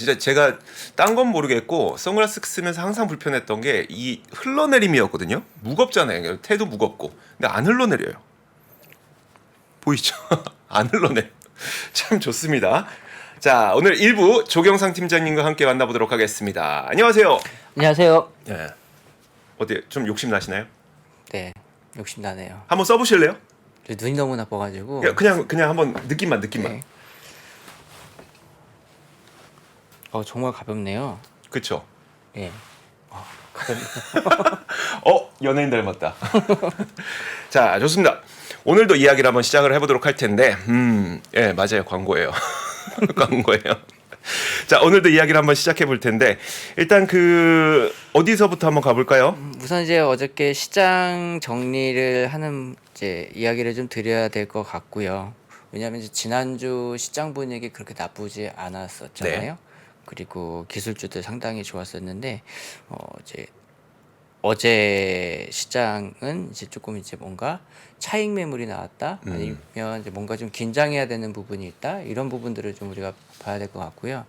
야, 진짜 제가 딴 건 모르겠고 선글라스 쓰면서 항상 불편했던 게 이 흘러내림이었거든요. 무겁잖아요. 태도 무겁고. 근데 안 흘러내려요. 보이죠? 안 흘러내. 참 좋습니다. 자, 오늘 1부 조경상 팀장님과 함께 만나보도록 하겠습니다. 안녕하세요. 안녕하세요. 예. 어때? 좀 욕심 나시나요? 네, 욕심 나네요. 한번 써보실래요? 저 눈이 너무 나빠가지고. 야, 그냥 그냥 한번 느낌만 느낌만. 네. 어 정말 가볍네요. 그쵸? 예. 어, 가볍. 어 연예인 닮았다. 자 좋습니다. 오늘도 이야기를 한번 시작을 해보도록 할 텐데, 음, 예 맞아요 광고예요. 광고예요. 자 오늘도 이야기를 한번 시작해 볼 텐데 일단 그 어디서부터 한번 가볼까요? 우선 이제 어저께 시장 정리를 하는 이제 이야기를 좀 드려야 될 것 같고요. 왜냐하면 이제 지난주 시장 분위기 그렇게 나쁘지 않았었잖아요. 네. 그리고 기술주들 상당히 좋았었는데 어 이제 어제 시장은 이제 조금 이제 뭔가 차익 매물이 나왔다 음. 아니면 이제 뭔가 좀 긴장해야 되는 부분이 있다 이런 부분들을 좀 우리가 봐야 될 것 같고요.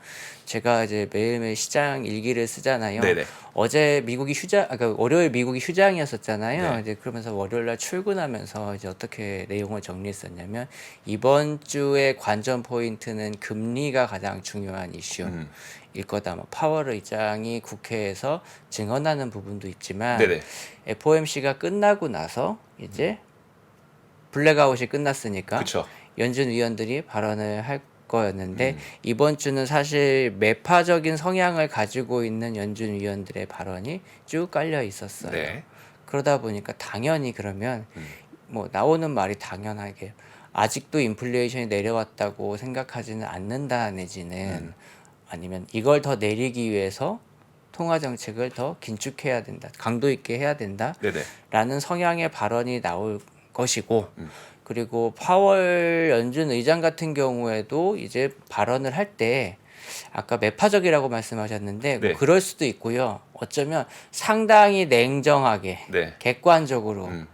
제가 이제 매일매일 시장 일기를 쓰잖아요. 네네. 어제 미국이 휴장, 아까 그러니까 월요일 미국이 휴장이었었잖아요. 네. 이제 그러면서 월요일 날 출근하면서 이제 어떻게 내용을 정리했었냐면 이번 주의 관전 포인트는 금리가 가장 중요한 이슈. 음, 일 거다. 뭐 파월 의장이 국회에서 증언하는 부분도 있지만 네네. FOMC가 끝나고 나서 이제 블랙아웃이 끝났으니까 그렇죠. 연준 위원들이 발언을 할 거였는데 음. 이번 주는 사실 매파적인 성향을 가지고 있는 연준 위원들의 발언이 쭉 깔려 있었어요. 네. 그러다 보니까 당연히 그러면 음. 뭐 나오는 말이 당연하게 아직도 인플레이션이 내려왔다고 생각하지는 않는다 내지는 음. 아니면 이걸 더 내리기 위해서 통화 정책을 더 긴축해야 된다, 강도 있게 해야 된다. 네네. 라는 성향의 발언이 나올 것이고 음. 그리고 파월 연준 의장 같은 경우에도 이제 발언을 할 때 아까 매파적이라고 말씀하셨는데 뭐 네. 그럴 수도 있고요. 어쩌면 상당히 냉정하게 네. 객관적으로 음,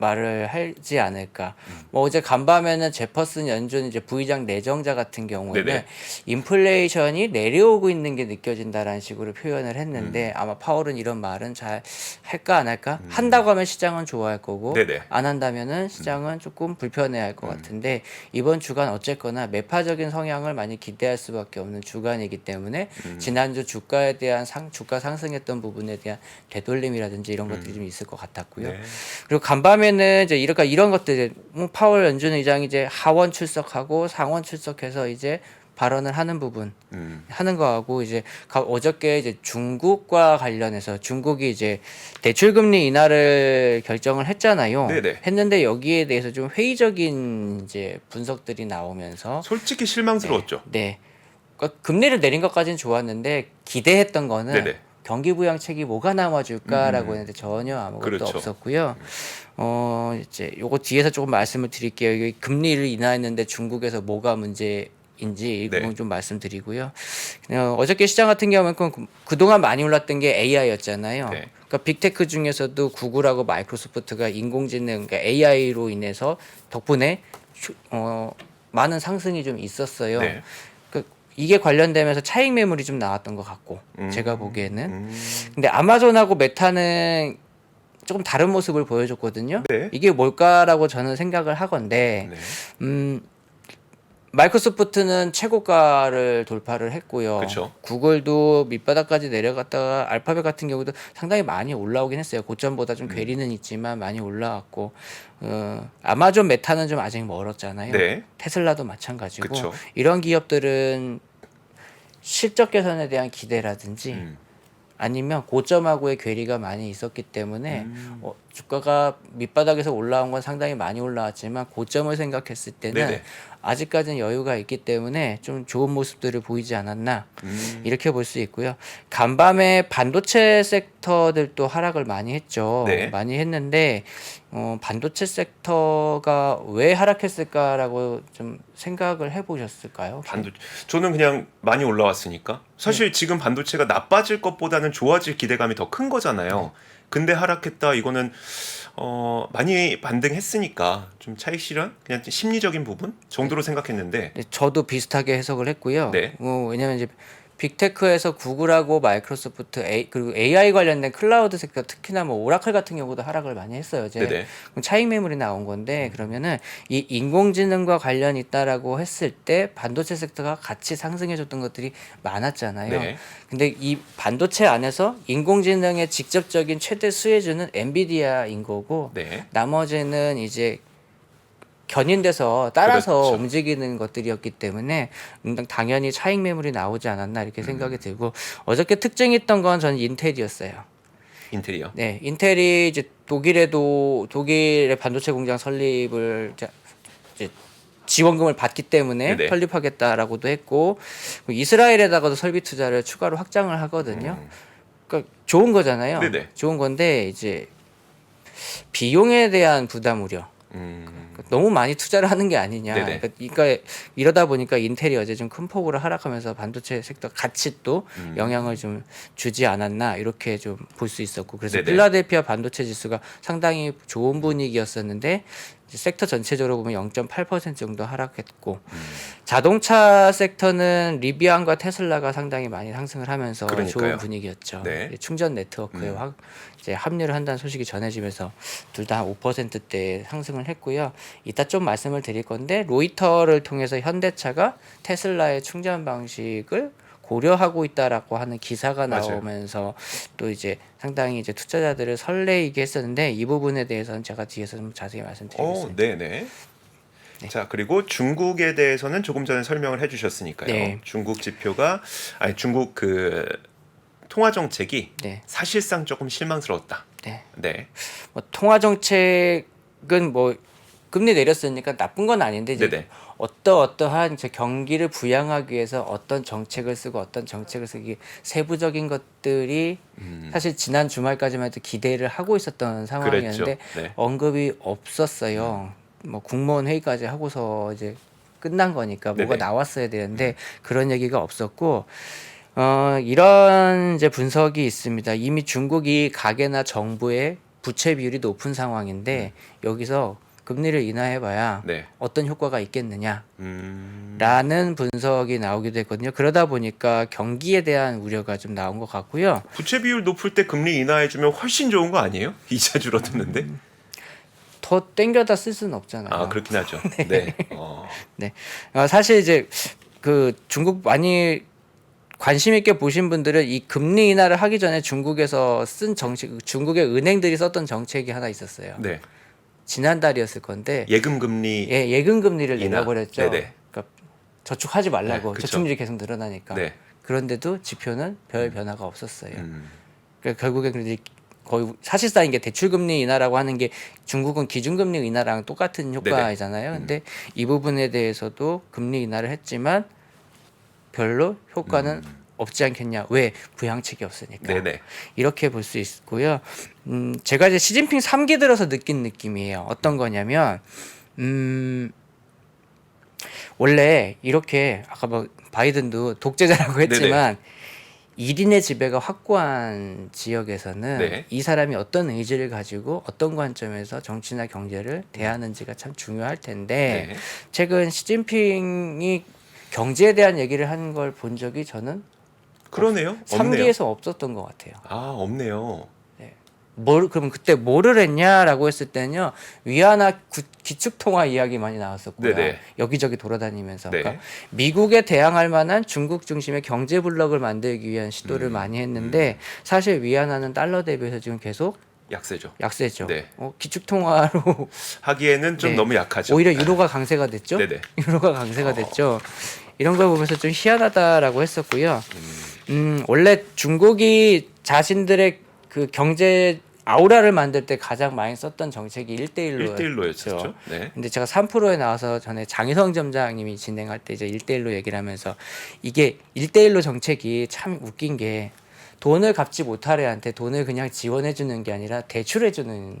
말을 하지 않을까. 뭐 어제 간밤에는 제퍼슨 연준 이제 부의장 내정자 같은 경우에는 네네. 인플레이션이 내려오고 있는 게 느껴진다라는 식으로 표현을 했는데 아마 파월은 이런 말은 잘 할까 안 할까? 한다고 하면 시장은 좋아할 거고 네네. 안 한다면은 시장은 조금 불편해할 것 같은데 이번 주간 어쨌거나 매파적인 성향을 많이 기대할 수밖에 없는 주간이기 때문에 지난주 주가에 대한 상 주가 상승했던 부분에 대한 되돌림이라든지 이런 것들이 좀 있을 것 같았고요. 네. 그리고 간밤에 는 이제 이런 이런 것들 이제 뭐 파월 연준 의장이 이제 하원 출석하고 상원 출석해서 이제 발언을 하는 부분 음, 하는 거하고 이제 가- 어저께 이제 중국과 관련해서 중국이 이제 대출 금리 인하를 결정을 했잖아요. 네네. 했는데 여기에 대해서 좀 회의적인 이제 분석들이 나오면서 솔직히 실망스러웠죠. 네. 그러니까 금리를 내린 것까지는 좋았는데 기대했던 거는 네네. 경기 부양책이 뭐가 나와줄까라고 음. 했는데 전혀 아무것도 그렇죠. 없었고요. 어 이제 요거 뒤에서 조금 말씀을 드릴게요. 이게 금리를 인하했는데 중국에서 뭐가 문제 인지 이 네. 부분 좀 말씀드리고요. 어, 어저께 시장 같은 경우는 그- 그동안 많이 올랐던 게 AI였잖아요. 네. 그러니까 빅테크 중에서도 구글하고 마이크로소프트가 인공지능 그러니까 AI로 인해서 덕분에 추- 어, 많은 상승이 좀 있었어요. 네. 그 이게 관련되면서 차익 매물이 좀 나왔던 것 같고 음. 제가 보기에는 음, 근데 아마존하고 메타는 조금 다른 모습을 보여줬거든요. 네. 이게 뭘까라고 저는 생각을 하건데 네. 음 마이크로소프트는 최고가를 돌파를 했고요. 그쵸. 구글도 밑바닥까지 내려갔다가 알파벳 같은 경우도 상당히 많이 올라오긴 했어요. 고점보다 음. 좀 괴리는 있지만 많이 올라왔고 어, 아마존 메타는 좀 아직 멀었잖아요. 네. 테슬라도 마찬가지고 그쵸. 이런 기업들은 실적 개선에 대한 기대라든지 음, 아니면 고점하고의 괴리가 많이 있었기 때문에 음. 어, 주가가 밑바닥에서 올라온 건 상당히 많이 올라왔지만 고점을 생각했을 때는 네네. 아직까지는 여유가 있기 때문에 좀 좋은 모습들을 보이지 않았나 음, 이렇게 볼 수 있고요. 간밤에 반도체 섹터들도 하락을 많이 했죠. 네. 많이 했는데 어, 반도체 섹터가 왜 하락했을까라고 좀 생각을 해보셨을까요? 반도 저는 그냥 많이 올라왔으니까 사실 네. 지금 반도체가 나빠질 것보다는 좋아질 기대감이 더 큰 거잖아요. 근데 하락했다 이거는 어 많이 반등했으니까 좀 차익 실현 그냥 심리적인 부분 정도로 생각했는데 네, 저도 비슷하게 해석을 했고요. 네. 어, 왜냐면 이제 빅테크에서 구글하고 마이크로소프트 A, 그리고 AI 관련된 클라우드 섹터 특히나 뭐 오라클 같은 경우도 하락을 많이 했어요. 이제 네네. 그럼 차익 매물이 나온 건데 그러면은 이 인공지능과 관련 있다라고 했을 때 반도체 섹터가 같이 상승해줬던 것들이 많았잖아요. 네. 근데 이 반도체 안에서 인공지능의 직접적인 최대 수혜주는 엔비디아인 거고 네. 나머지는 이제 견인돼서 따라서 그렇죠. 움직이는 것들이었기 때문에 음, 당연히 차익 매물이 나오지 않았나 이렇게 생각이 음. 들고 어저께 특징있던 건 저는 인텔이었어요. 인테리어. 네, 인텔이 이제 독일에도 독일의 반도체 공장 설립을 이제 이제 지원금을 받기 때문에 네네. 설립하겠다라고도 했고 이스라엘에다가도 설비 투자를 추가로 확장을 하거든요. 음. 그러니까 좋은 거잖아요. 네네. 좋은 건데 이제 비용에 대한 부담 우려. 음. 너무 많이 투자를 하는 게 아니냐. 네네. 그러니까, 이러다 보니까 인텔이 어제 좀 큰 폭으로 하락하면서 반도체 섹터 같이 또 음. 영향을 좀 주지 않았나 이렇게 좀 볼 수 있었고 그래서 네네. 필라델피아 반도체 지수가 상당히 좋은 분위기였었는데 섹터 전체적으로 보면 0.8% 정도 하락했고 음. 자동차 섹터는 리비안과 테슬라가 상당히 많이 상승을 하면서 그러니까요. 좋은 분위기였죠. 네. 충전 네트워크에 음. 확 이제 합류를 한다는 소식이 전해지면서 둘다 5%대 상승을 했고요. 이따 좀 말씀을 드릴 건데 로이터를 통해서 현대차가 테슬라의 충전 방식을 고려하고 있다라고 하는 기사가 맞아요. 나오면서 또 이제 상당히 이제 투자자들을 설레이게 했었는데 이 부분에 대해서는 제가 뒤에서 좀 자세히 어, 말씀드리겠습니다. 네, 네. 자 그리고 중국에 대해서는 조금 전에 설명을 해주셨으니까요. 네. 중국 지표가 아니 중국 그 통화 정책이 네. 사실상 조금 실망스러웠다. 네. 네, 뭐 통화 정책은 뭐 금리 내렸으니까 나쁜 건 아닌데 이제 네네. 어떠 어떠한 이제 경기를 부양하기 위해서 어떤 정책을 쓰고 어떤 정책을 쓰기 세부적인 것들이 음, 사실 지난 주말까지만 해도 기대를 하고 있었던 상황이었는데. 네. 언급이 없었어요. 뭐 국무원 회의까지 하고서 이제 끝난 거니까 뭐가 네네. 나왔어야 되는데 그런 얘기가 없었고 어 이런 이제 분석이 있습니다. 이미 중국이 가계나 정부의 부채 비율이 높은 상황인데 여기서 금리를 인하해봐야 네. 어떤 효과가 있겠느냐. 음, 라는 분석이 나오기도 했거든요. 그러다 보니까 경기에 대한 우려가 좀 나온 것 같고요. 부채 비율 높을 때 금리 인하해주면 훨씬 좋은 거 아니에요? 이자 줄어드는데? 더 땡겨다 쓸 수는 없잖아요. 아 그렇긴 하죠. 네. 어, 어, 사실 이제 그 중국 많이 관심 있게 보신 분들은 이 금리 인하를 하기 전에 중국에서 쓴 정책, 중국의 은행들이 썼던 정책이 하나 있었어요. 네. 지난달이었을 건데 예금 금리. 예, 예금 금리를 인하. 내려버렸죠. 네네. 그러니까 저축하지 말라고 네, 그쵸. 저축률이 계속 늘어나니까. 네. 그런데도 지표는 별 변화가 없었어요. 음, 그러니까 결국엔 그래도 거의 사실상 이게 대출금리 인하라고 하는 게 중국은 기준금리 인하랑 똑같은 효과이잖아요. 근데 이 부분에 대해서도 금리 인하를 했지만 별로 효과는 없지 않겠냐? 왜 부양책이 없으니까. 네네. 이렇게 볼 수 있고요. 음, 제가 이제 시진핑 3기 들어서 느낀 느낌이에요. 어떤 거냐면, 음, 원래 이렇게 아까 뭐 바이든도 독재자라고 했지만 일인의 지배가 확고한 지역에서는 네. 이 사람이 어떤 의지를 가지고 어떤 관점에서 정치나 경제를 대하는지가 참 중요할 텐데 네. 최근 시진핑이 경제에 대한 얘기를 하는 걸 본 적이 저는 그러네요. 없네요. 3기에서 없었던 것 같아요. 아 없네요. 뭘 그럼 그때 뭐를 했냐라고 했을 때는요 위안화 구- 기축 통화 이야기 많이 나왔었고요 네네. 여기저기 돌아다니면서 네. 그러니까 미국에 대항할 만한 중국 중심의 경제 블록을 만들기 위한 시도를 음, 많이 했는데 사실 위안화는 달러 대비해서 지금 계속 약세죠. 약세죠 네. 어, 기축통화로 하기에는 좀 네. 너무 약하죠. 오히려 유로가 강세가 됐죠 네네. 유로가 강세가 어. 됐죠 이런 걸 보면서 좀 희한하다라고 했었고요 음, 원래 중국이 자신들의 그 경제 아우라를 만들 때 가장 많이 썼던 정책이 1대1로 1대1로였었죠. 네. 근데 제가 3프로에 나와서 전에 장희성 점장님이 진행할 때 이제 1대1로 얘기를 하면서 이게 1대1로 정책이 참 웃긴 게 돈을 갚지 못할 애한테 돈을 그냥 지원해 주는 게 아니라 대출해 주는.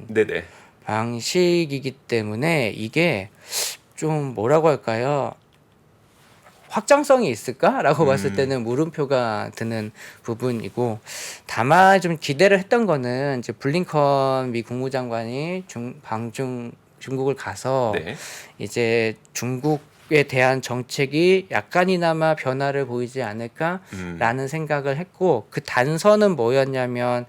방식이기 때문에 이게 좀 뭐라고 할까요? 확장성이 있을까라고 봤을 음. 때는 물음표가 드는 부분이고 다만 좀 기대를 했던 거는 이제 블링컨 미 국무장관이 중 방중 중국을 가서 네. 이제 중국 중국에 대한 정책이 약간이나마 변화를 보이지 않을까라는 음. 생각을 했고 그 단서는 뭐였냐면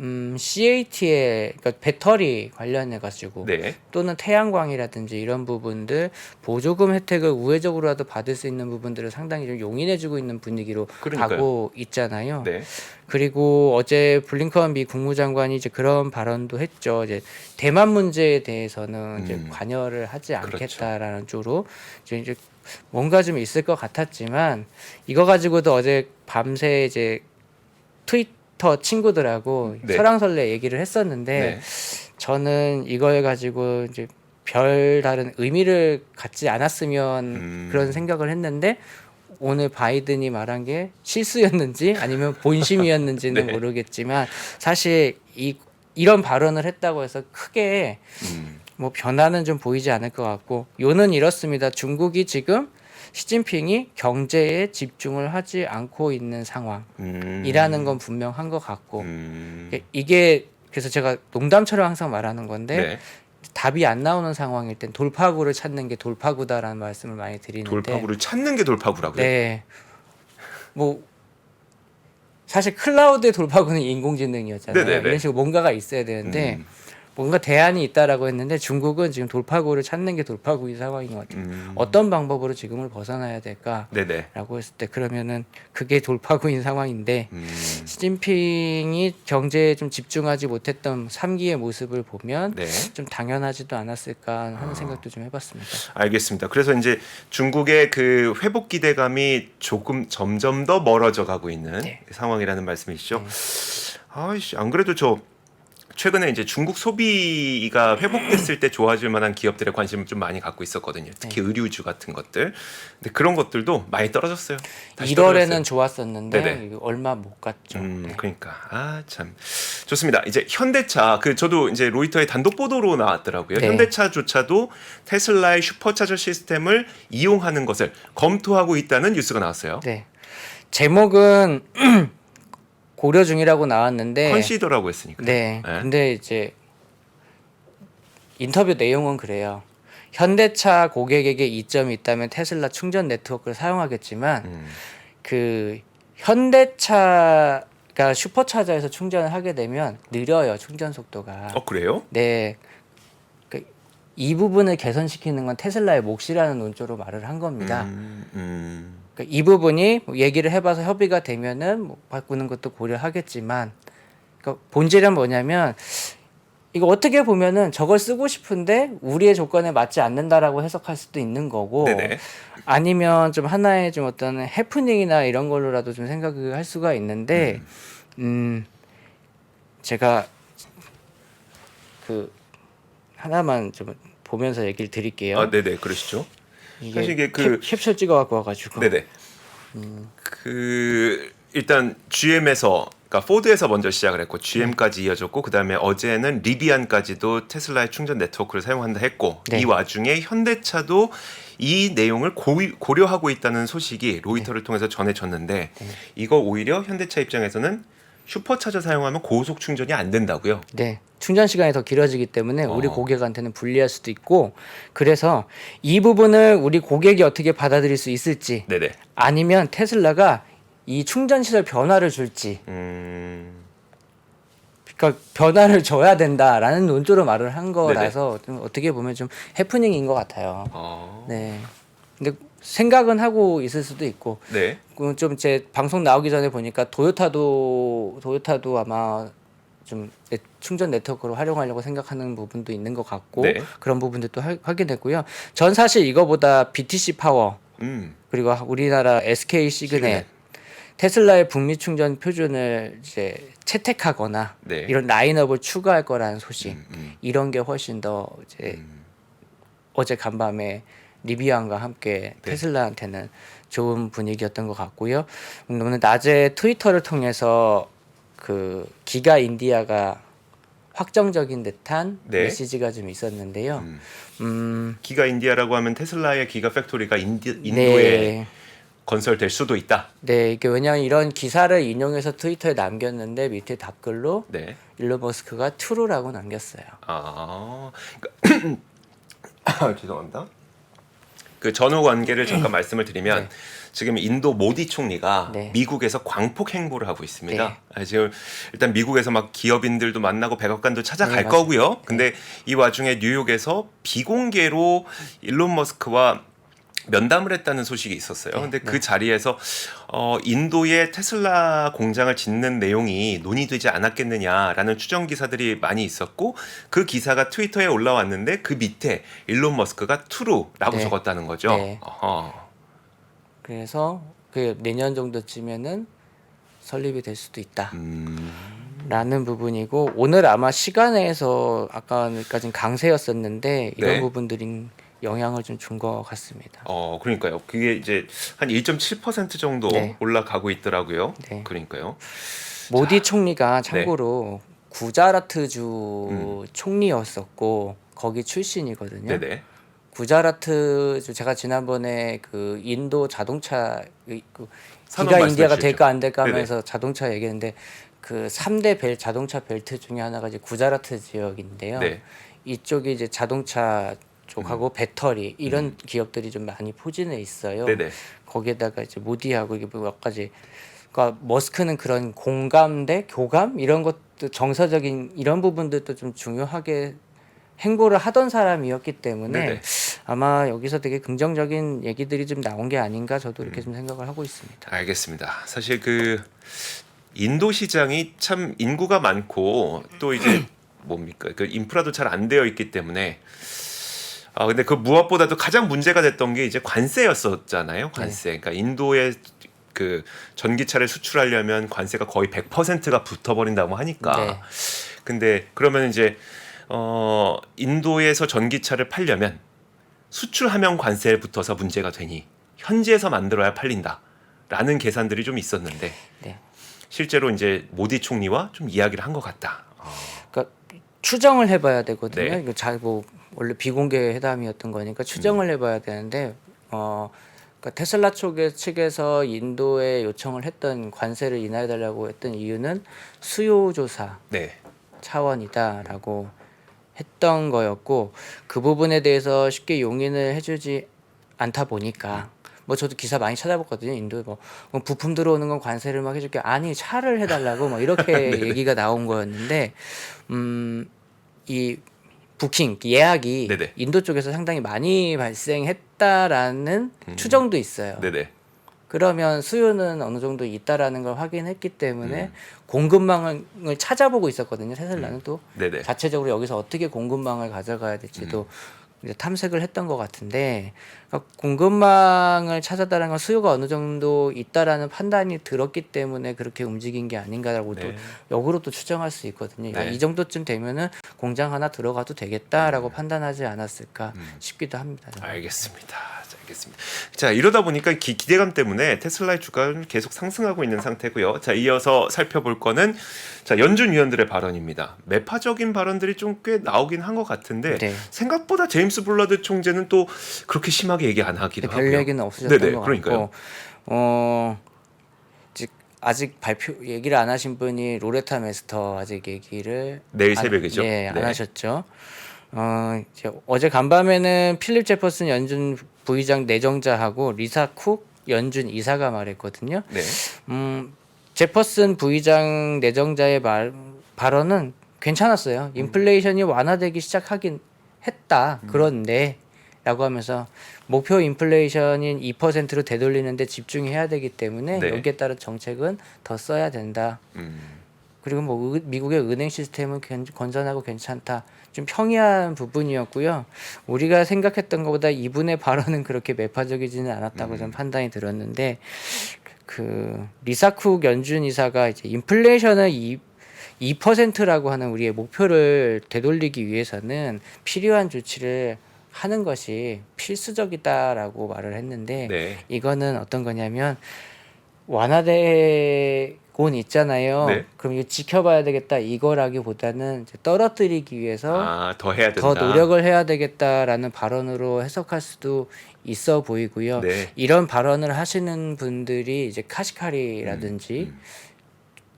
음, CAT의 그러니까 배터리 관련해 가지고 네. 또는 태양광이라든지 이런 부분들 보조금 혜택을 우회적으로라도 받을 수 있는 부분들을 상당히 좀 용인해주고 있는 분위기로 그러니까요. 가고 있잖아요. 네. 그리고 어제 블링컨 미 국무장관이 이제 그런 발언도 했죠. 이제 대만 문제에 대해서는 이제 음. 관여를 하지 그렇죠. 않겠다라는 쪽으로 이제, 이제 뭔가 좀 있을 것 같았지만 이거 가지고도 어제 밤새 이제 트위 터 친구들하고 네. 설왕설래 얘기를 했었는데 네. 저는 이걸 가지고 이제 별 다른 의미를 갖지 않았으면 음. 그런 생각을 했는데 오늘 바이든이 말한 게 실수였는지 아니면 본심이었는지는 네. 모르겠지만 사실 이 이런 발언을 했다고 해서 크게 음. 뭐 변화는 좀 보이지 않을 것 같고 요는 이렇습니다. 중국이 지금 시진핑이 경제에 집중을 하지 않고 있는 상황이라는 음. 건 분명한 것 같고 음. 이게- 이게 그래서 제가 농담처럼 항상 말하는 건데 네. 답이 안 나오는 상황일 땐 돌파구를 찾는 게 돌파구다라는 말씀을 많이 드리는데 돌파구를 찾는 게 돌파구라고요. 네. 뭐 사실 클라우드의 돌파구는 인공지능이었잖아요. 네네네. 이런 식으로 뭔가가 있어야 되는데 음. 뭔가 대안이 있다라고 했는데 중국은 지금 돌파구를 찾는 게 돌파구인 상황인 것 같아요. 음. 어떤 방법으로 지금을 벗어나야 될까? 네네. 라고 했을 때 그러면은 그게 돌파구인 상황인데 음. 시진핑이 경제에 좀 집중하지 못했던 3기의 모습을 보면 네. 좀 당연하지도 않았을까 하는 아. 생각도 좀 해봤습니다. 알겠습니다. 그래서 이제 중국의 그 회복 기대감이 조금 점점 더 멀어져 가고 있는 네. 상황이라는 말씀이시죠. 아이씨, 안 그래도 저 최근에 이제 중국 소비가 회복됐을 때 좋아질 만한 기업들에 관심을 좀 많이 갖고 있었거든요. 특히 네. 의류주 같은 것들. 근데 그런 것들도 많이 떨어졌어요. 다시 1월에는 떨어졌어요. 좋았었는데 네네. 얼마 못 갔죠. 음, 네. 그러니까 아 참 좋습니다. 이제 현대차 그 저도 이제 로이터의 단독 보도로 나왔더라고요. 네. 현대차조차도 테슬라의 슈퍼차저 시스템을 이용하는 것을 검토하고 있다는 뉴스가 나왔어요. 네. 제목은 고려 중이라고 나왔는데 컨시더라고 했으니까. 네. 네. 근데 이제 인터뷰 내용은 그래요. 현대차 고객에게 이점이 있다면 테슬라 충전 네트워크를 사용하겠지만 음, 그 현대차가 슈퍼차저에서 충전을 하게 되면 느려요 충전 속도가. 어 그래요? 네. 그, 이 부분을 개선시키는 건 테슬라의 몫이라는 논조로 말을 한 겁니다. 음, 음, 그러니까 이 부분이 뭐 얘기를 해봐서 협의가 되면은 뭐 바꾸는 것도 고려하겠지만 그러니까 본질은 뭐냐면 이거 어떻게 보면은 저걸 쓰고 싶은데 우리의 조건에 맞지 않는다라고 해석할 수도 있는 거고 네네. 아니면 좀 하나의 좀 어떤 해프닝이나 이런 걸로라도 좀 생각을 할 수가 있는데 음 제가 그 하나만 좀 보면서 얘기를 드릴게요. 아 네네 그러시죠. 사실 이게 그- 캡, 캡슐 찍어 갖고 와가지고 네네. 그 일단 GM에서 그러니까 포드에서 먼저 시작을 했고 GM까지 이어졌고 그다음에 어제는 리비안까지도 테슬라의 충전 네트워크를 사용한다 했고 네. 이 와중에 현대차도 이 내용을 고려하고 있다는 소식이 로이터를 통해서 전해졌는데 이거 오히려 현대차 입장에서는 슈퍼차저 사용하면 고속 충전이 안 된다고요. 네. 충전 시간이 더 길어지기 때문에 우리 어. 고객한테는 불리할 수도 있고 그래서 이 부분을 우리 고객이 어떻게 받아들일 수 있을지 네네. 아니면 테슬라가 이 충전 시설 변화를 줄지 음, 그러니까 변화를 줘야 된다라는 논조로 말을 한 거라서 좀 어떻게 보면 좀 해프닝인 것 같아요. 어, 네. 근데 생각은 하고 있을 수도 있고 네. 좀 제 방송 나오기 전에 보니까 도요타도 도요타도 아마 좀 네- 충전 네트워크로 활용하려고 생각하는 부분도 있는 것 같고 네. 그런 부분들도 하- 확인했고요. 전 사실 이거보다 BTC 파워 음, 그리고 우리나라 SK 시그넷 시그넷. 테슬라의 북미 충전 표준을 이제 채택하거나 네. 이런 라인업을 추가할 거라는 소식 음, 음, 이런 게 훨씬 더 이제 음. 어제 간밤에 리비안과 함께 네. 테슬라한테는 좋은 분위기였던 것 같고요. 오늘 낮에 트위터를 통해서 그 기가 인디아가 확정적인 듯한 네. 메시지가 좀 있었는데요. 음. 음, 기가 인디아라고 하면 테슬라의 기가 팩토리가 인디, 인도에 네, 건설될 수도 있다. 네, 이게 왜냐하면 이런 기사를 인용해서 트위터에 남겼는데 밑에 답글로 네. 일론 머스크가 트루라고 남겼어요. 아, 그러니까 죄송합니다. 그 전후 관계를 잠깐 말씀을 드리면 네. 지금 인도 모디 총리가 네. 미국에서 광폭 행보를 하고 있습니다. 네. 아, 지금 일단 미국에서 막 기업인들도 만나고 백악관도 찾아갈 네. 거고요. 근데 이 와중에 뉴욕에서 비공개로 일론 머스크와 면담을 했다는 소식이 있었어요. 네, 근데 네. 그 자리에서 어, 인도의 테슬라 공장을 짓는 내용이 논의되지 않았겠느냐라는 추정 기사들이 많이 있었고 그 기사가 트위터에 올라왔는데 그 밑에 일론 머스크가 true라고 네. 적었다는 거죠. 네. 어허. 그래서 그 내년 정도쯤에는 설립이 될 수도 있다. 음, 라는 부분이고 오늘 아마 시간에서 아까까지는 강세였었는데 이런 네. 부분들이 영향을 좀 준 것 같습니다. 어, 그러니까요. 그게 이제 한 1.7% 정도 네. 올라가고 있더라고요. 네. 그러니까요. 모디 총리가 네. 참고로 구자라트주 음. 총리였었고 거기 출신이거든요. 네네. 구자라트주 제가 지난번에 그 인도 자동차 그- 기가 인디아가. 될까 안 될까 네네. 하면서 자동차 얘기했는데 그 3대 벨 자동차 벨트 중에 하나가 이제 구자라트 지역인데요. 네. 음. 이쪽이 이제 자동차 쪽하고 배터리 이런 기업들이 좀 많이 포진해 있어요. 네네. 거기에다가 이제 모디하고 이게 몇 가지 그러니까 머스크는 그런 공감대, 교감 이런 것도 정서적인 이런 부분들도 좀 중요하게 행보를 하던 사람이었기 때문에 네네. 아마 여기서 되게 긍정적인 얘기들이 좀 나온 게 아닌가 저도 음. 이렇게 좀 생각을 하고 있습니다. 알겠습니다. 사실 그 인도 시장이 참 인구가 많고 또 이제 뭡니까 그 인프라도 잘 안 되어 있기 때문에 아 근데 그 무엇보다도 가장 문제가 됐던 게 이제 관세였었잖아요. 관세. 그러니까 인도에 그 전기차를 수출하려면 관세가 거의 100%가 붙어버린다고 하니까. 네. 근데 그러면 이제 어 인도에서 전기차를 팔려면 수출하면 관세에 붙어서 문제가 되니 현지에서 만들어야 팔린다라는 계산들이 좀 있었는데 네. 실제로 이제 모디 총리와 좀 이야기를 한 것 같다. 어, 그러니까 추정을 해봐야 되거든요. 네. 이거 잘뭐 원래 비공개 회담이었던 거니까 음. 추정을 해봐야 되는데 어 그러니까 테슬라 쪽의 측에서 인도에 요청을 했던 관세를 인하해달라고 했던 이유는 수요 조사 네, 차원이다라고 했던 거였고 그 부분에 대해서 쉽게 용인을 해주지 않다 보니까 뭐 저도 기사 많이 찾아봤거든요 인도에 뭐, 뭐 부품 들어오는 건 관세를 막 해줄게. 아니 차를 해달라고 뭐 이렇게 얘기가 나온 거였는데 음이 부킹 예약이 네네. 인도 쪽에서 상당히 많이 발생했다라는 추정도 있어요. 네네, 그러면 수요는 어느 정도 있다라는 걸 확인했기 때문에 음. 공급망을 찾아보고 있었거든요. 테슬라는 또 네네. 자체적으로 여기서 어떻게 공급망을 가져가야 될지도 음. 탐색을 했던 것 같은데 그러니까 공급망을 찾았다는 건 수요가 어느 정도 있다라는 판단이 들었기 때문에 그렇게 움직인 게 아닌가라고 또 네. 역으로 또 추정할 수 있거든요. 네. 이 정도쯤 되면은 공장 하나 들어가도 되겠다라고 판단하지 않았을까 음. 싶기도 합니다. 저는. 알겠습니다. 자, 알겠습니다. 자 이러다 보니까 기, 기대감 때문에 테슬라의 주가는 계속 상승하고 있는 상태고요. 자 이어서 살펴볼 거는 자 연준 위원들의 발언입니다. 매파적인 발언들이 좀 꽤 나오긴 한 것 같은데 네. 생각보다 제임스 블러드 총재는 또 그렇게 심하게 얘기 안 하기도 별 하고요. 얘기는 없으셨던 네네, 것 그러니까요. 같고 어즉 아직 발표 얘기를 안 하신 분이 로레타 메스터 아직 얘기를 내일 안- 새벽이죠? 예, 안 네. 하셨죠. 어 이제 어제 간밤에는 필립 제퍼슨 연준 부의장 내정자하고 리사 쿡 연준 이사가 말했거든요. 네. 음, 제퍼슨 부의장 내정자의 말 발언은 괜찮았어요. 인플레이션이 완화되기 시작하긴 했다. 그런데 라고 하면서 목표 인플레이션인 2%로 되돌리는데 집중해야 되기 때문에 네. 여기에 따른 정책은 더 써야 된다. 음, 그리고 뭐 의- 미국의 은행 시스템은 괜- 건전하고 괜찮다. 좀 평이한 부분이었고요. 우리가 생각했던 것보다 이분의 발언은 그렇게 매파적이지는 않았다고 좀 판단이 들었는데 그 리사쿡 연준 이사가 이제 인플레이션을 이 2%라고 하는 우리의 목표를 되돌리기 위해서는 필요한 조치를 하는 것이 필수적이다라고 말을 했는데 네. 이거는 어떤 거냐면 완화되 곤 있잖아요. 네. 그럼 이거 지켜봐야 되겠다 이거라기보다는 이제 떨어뜨리기 위해서 아 더 해야 된다. 더 노력을 해야 되겠다라는 발언으로 해석할 수도 있어 보이고요. 네. 이런 발언을 하시는 분들이 이제 카시카리라든지 음,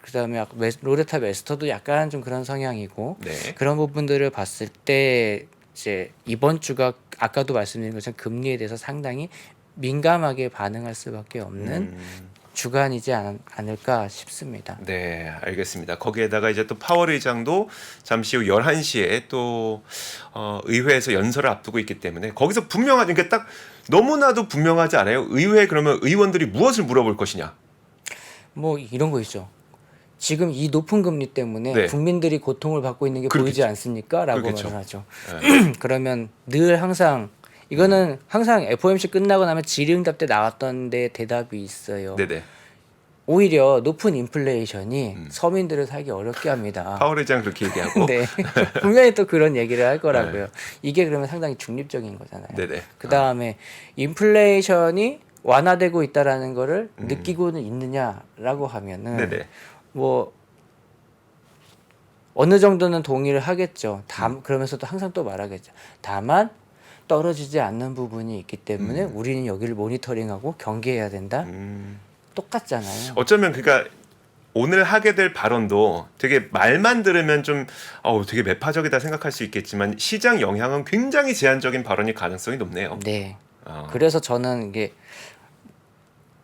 그다음에 아까 웨스- 로레타 메스터도 약간 좀 그런 성향이고 네. 그런 부분들을 봤을 때 이제 이번 주가 아까도 말씀드린 것처럼 금리에 대해서 상당히 민감하게 반응할 수밖에 없는 음, 주간이지 않, 않을까 싶습니다. 네, 알겠습니다. 거기에다가 이제 또 파월 의장도 잠시 후 11시에 또 어, 의회에서 연설을 앞두고 있기 때문에 거기서 분명하지 그러니까 딱 너무나도 분명하지 않아요. 의회 그러면 의원들이 무엇을 물어볼 것이냐. 뭐 이런 거 있죠. 지금 이 높은 금리 때문에 네. 국민들이 고통을 받고 있는 게 그렇겠죠. 보이지 않습니까? 라고 그렇겠죠. 말을 하죠. 네. 그러면 늘 항상 이거는 항상 FOMC 끝나고 나면 질의응답 때 나왔던 데 대답이 있어요. 네네. 오히려 높은 인플레이션이 음. 서민들을 살기 어렵게 합니다. 파월 의장 그렇게 얘기하고. 네. 분명히 또 그런 얘기를 할 거라고요. 이게 그러면 상당히 중립적인 거잖아요. 네네. 그 다음에 인플레이션이 완화되고 있다라는 거를 음. 느끼고는 있느냐라고 하면은 네네. 뭐 어느 정도는 동의를 하겠죠. 다, 음. 그러면서도 항상 또 말하겠죠. 다만 떨어지지 않는 부분이 있기 때문에 우리는 여기를 모니터링하고 경계해야 된다. 음, 똑같잖아요. 어쩌면 그러니까 오늘 하게 될 발언도 되게 말만 들으면 좀 어우 되게 매파적이다 생각할 수 있겠지만 시장 영향은 굉장히 제한적인 발언일 가능성이 높네요. 네. 어, 그래서 저는 이게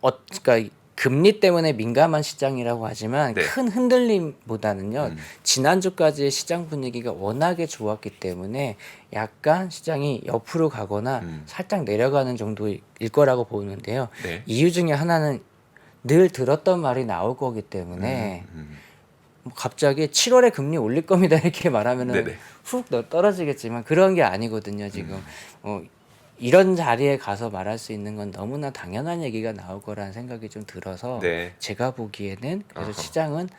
어 그러니까 금리 때문에 민감한 시장이라고 하지만 네. 큰 흔들림보다는요. 음. 지난주까지의 시장 분위기가 워낙에 좋았기 때문에 약간 시장이 옆으로 가거나 음. 살짝 내려가는 정도일 거라고 보는데요. 네. 이유 중에 하나는 늘 들었던 말이 나올 거기 때문에 음, 뭐 갑자기 7월에 금리 올릴 겁니다 이렇게 말하면은. 훅 너- 떨어지겠지만 그런 게 아니거든요 지금 음. 어, 이런 자리에 가서 말할 수 있는 건 너무나 당연한 얘기가 나올 거라는 생각이 좀 들어서 네. 제가 보기에는 그래서 아하. 시장은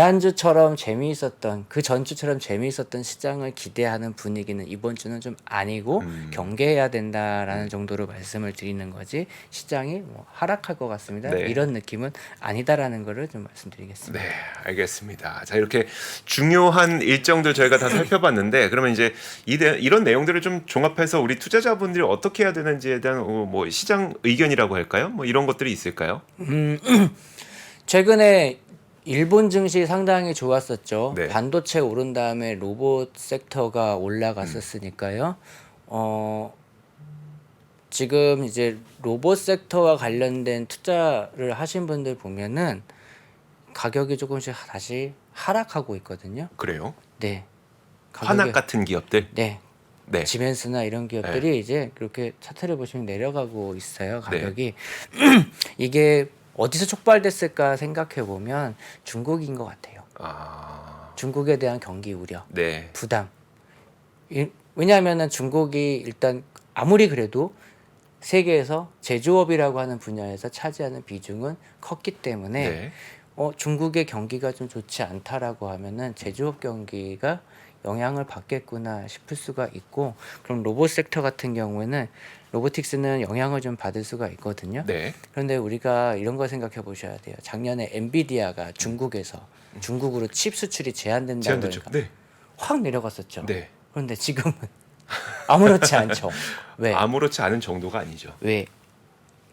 지난주처럼 재미있었던 그 전주처럼 재미있었던 시장을 기대하는 분위기는 이번 주는 좀 아니고 음. 경계해야 된다라는 정도로 말씀을 드리는 거지 시장이 뭐 하락할 것 같습니다 네. 이런 느낌은 아니다라는 거를 좀 말씀드리겠습니다. 네, 알겠습니다. 자, 이렇게 중요한 일정들 저희가 다 살펴봤는데 그러면 이제 이 대- 이런 내용들을 좀 종합해서 우리 투자자분들이 어떻게 해야 되는지에 대한 어, 뭐 시장 의견이라고 할까요? 뭐 이런 것들이 있을까요? 최근에 일본 증시 상당히 좋았었죠. 네. 반도체 오른 다음에 로봇 섹터가 올라갔었으니까요. 어 지금 이제 로봇 섹터와 관련된 투자를 하신 분들 보면은 가격이 조금씩 다시 하락하고 있거든요. 그래요? 네. 환학 같은 기업들. 네. 네. 지멘스나 이런 기업들이 이제 그렇게 차트를 보시면 내려가고 있어요 네. 가격이 이게 어디서 촉발됐을까 생각해 보면 중국인 것 같아요 아, 중국에 대한 경기 우려 네. 부담 이- 왜냐하면은 중국이 일단 아무리 그래도 세계에서 제조업이라고 하는 분야에서 차지하는 비중은 컸기 때문에 네. 어, 중국의 경기가 좀 좋지 않다라고 하면은 제조업 경기가 영향을 받겠구나 싶을 수가 있고 그럼 로봇 섹터 같은 경우에는 로보틱스는 영향을 좀 받을 수가 있거든요. 네. 그런데 우리가 이런 걸 생각해 보셔야 돼요. 작년에 엔비디아가 중국에서 중국으로 칩 수출이 제한된다고 제한됐죠. 하니까 네. 확 내려갔었죠. 네. 그런데 지금은 아무렇지 않죠. 왜? 아무렇지 않은 정도가 아니죠. 왜?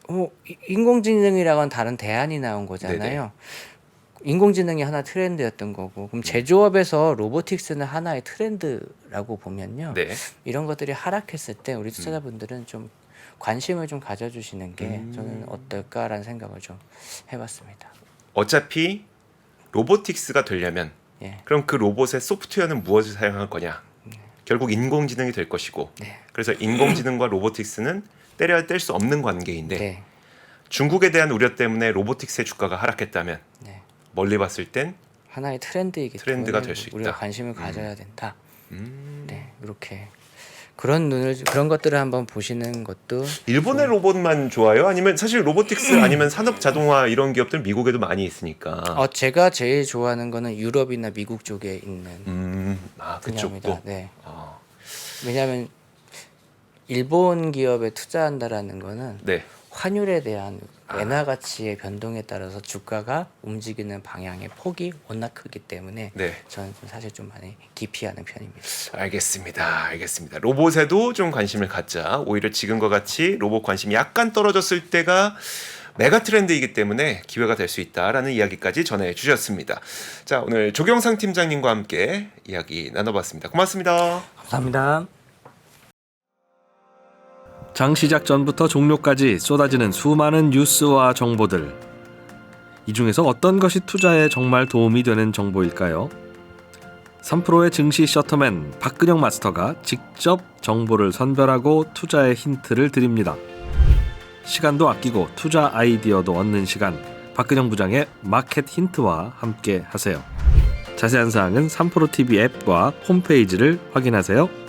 어, 이- 인공지능이라고는 다른 대안이 나온 거잖아요. 인공지능이 하나 트렌드였던 거고 그럼 제조업에서 로보틱스는 하나의 트렌드라고 보면요. 네. 이런 것들이 하락했을 때 우리 투자자분들은 좀 관심을 좀 가져주시는 게 음. 저는 어떨까라는 생각을 좀 해봤습니다. 어차피 로보틱스가 되려면 예. 그럼 그 로봇의 소프트웨어는 무엇을 사용할 거냐? 결국 인공지능이 될 것이고 네. 그래서 인공지능과 로보틱스는 때려야 뗄 수 없는 관계인데 네. 중국에 대한 우려 때문에 로보틱스의 주가가 하락했다면 네. 멀리 봤을 땐 하나의 트렌드이기 트렌드가 때문에 될수 우리가 있다. 관심을 가져야 된다. 음, 네, 이렇게 그런 눈을 그런 것들을 한번 보시는 것도 일본의 로봇만 좋아요? 아니면 사실 로보틱스 아니면 산업 자동화 이런 기업들 미국에도 많이 있으니까. 어, 제가 제일 좋아하는 거는 유럽이나 미국 쪽에 있는 음, 아 분야입니다. 그쪽도. 네. 아, 왜냐하면 일본 기업에 투자한다라는 거는 네. 환율에 대한 아. 엔화 가치의 변동에 따라서 주가가 움직이는 방향의 폭이 워낙 크기 때문에 네. 저는 좀 사실 좀 많이 기피하는 편입니다. 알겠습니다. 알겠습니다. 로봇에도 좀 관심을 갖자. 오히려 지금과 같이 로봇 관심이 약간 떨어졌을 때가 메가 트렌드이기 때문에 기회가 될 수 있다라는 이야기까지 전해 주셨습니다. 자, 오늘 조경상 팀장님과 함께 이야기 나눠봤습니다. 고맙습니다. 감사합니다. 장 시작 전부터 종료까지 쏟아지는 수많은 뉴스와 정보들. 이 중에서 어떤 것이 투자에 정말 도움이 되는 정보일까요? 3프로의 증시 셔터맨 박근영 마스터가 직접 정보를 선별하고 투자의 힌트를 드립니다. 시간도 아끼고 투자 아이디어도 얻는 시간. 박근영 부장의 마켓 힌트와 함께 하세요. 자세한 사항은 3프로 TV 앱과 홈페이지를 확인하세요.